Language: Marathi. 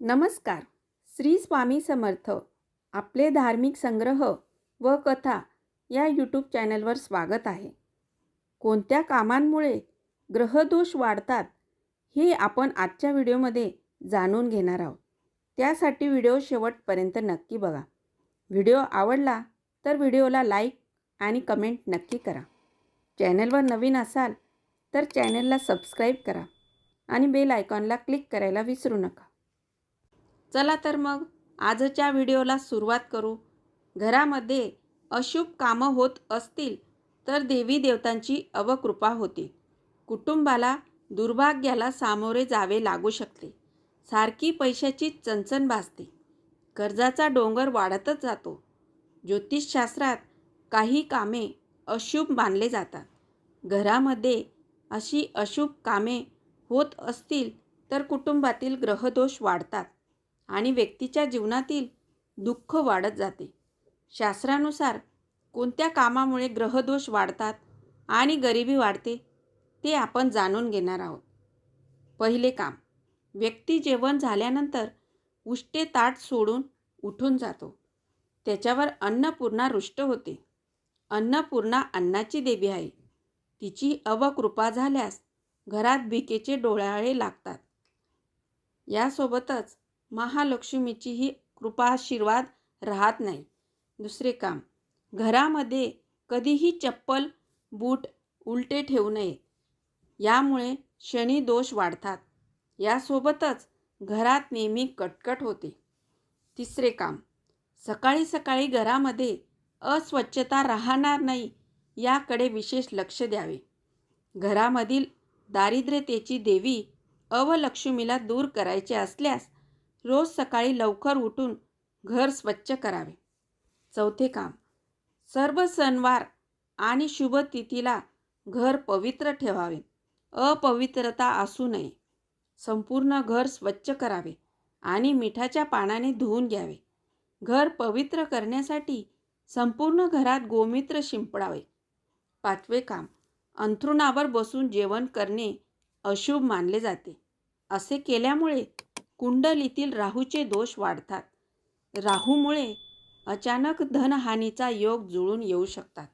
नमस्कार. श्री स्वामी समर्थ. आपले धार्मिक संग्रह व कथा या यूट्यूब चॅनलवर स्वागत आहे. कोणत्या कामांमुळे ग्रहदोष वाढतात हे आपण आजच्या व्हिडिओमध्ये जाणून घेणार आहोत. त्यासाठी व्हिडिओ शेवटपर्यंत नक्की बघा. व्हिडिओ आवडला तर व्हिडिओला लाईक आणि कमेंट नक्की करा. चॅनलवर नवीन असाल तर चॅनलला सबस्क्राईब करा आणि बेल आयकॉनला क्लिक करायला विसरू नका. चला तर मग आजच्या व्हिडिओला सुरुवात करू. घरामध्ये अशुभ कामं होत असतील तर देवी देवतांची अवकृपा होते. कुटुंबाला दुर्भाग्याला सामोरे जावे लागू शकते. सारखी पैशाची चणचण भासते. कर्जाचा डोंगर वाढतच जातो. ज्योतिषशास्त्रात काही कामे अशुभ मानले जातात. घरामध्ये अशी अशुभ कामे होत असतील तर कुटुंबातील ग्रहदोष वाढतात. आणि व्यक्तीच्या जीवनातील दुःख वाढत जाते. शास्त्रानुसार कोणत्या कामामुळे ग्रहदोष वाढतात आणि गरिबी वाढते ते आपण जाणून घेणार आहोत. पहिले काम व्यक्ती जेवण झाल्यानंतर उष्टे ताट सोडून उठून जातो. त्याच्यावर अन्नपूर्णा रुष्ट होते. अन्नपूर्णा अन्नाची देवी आहे. तिची अवकृपा झाल्यास घरात भिकेचे डोळ्याळे लागतात. यासोबतच महालक्ष्मीचीही कृपाशीर्वाद राहत नाही. दुसरे काम. घरामध्ये कधीही चप्पल बूट उलटे ठेवू नये. यामुळे शनी दोष वाढतात. यासोबतच घरात नेहमी कटकट होते. तिसरे काम. सकाळी सकाळी घरामध्ये अस्वच्छता राहणार नाही याकडे विशेष लक्ष द्यावे. घरामधील दारिद्र्यतेची देवी अवलक्ष्मीला दूर करायचे असल्यास रोज सकाळी लवकर उठून घर स्वच्छ करावे. चौथे काम सर्व सणवार आणि शुभ तिथीला घर पवित्र ठेवावे. अपवित्रता असू नये. संपूर्ण घर स्वच्छ करावे आणि मिठाच्या पानाने धुवून घ्यावे. घर पवित्र करण्यासाठी संपूर्ण घरात गोमित्र शिंपडावे. पाचवे काम अंथरुणावर बसून जेवण करणे अशुभ मानले जाते. असे केल्यामुळे कुंडलीतील राहूचे दोष वाढतात. राहूमुळे अचानक धनहानीचा योग जुळून येऊ शकतात.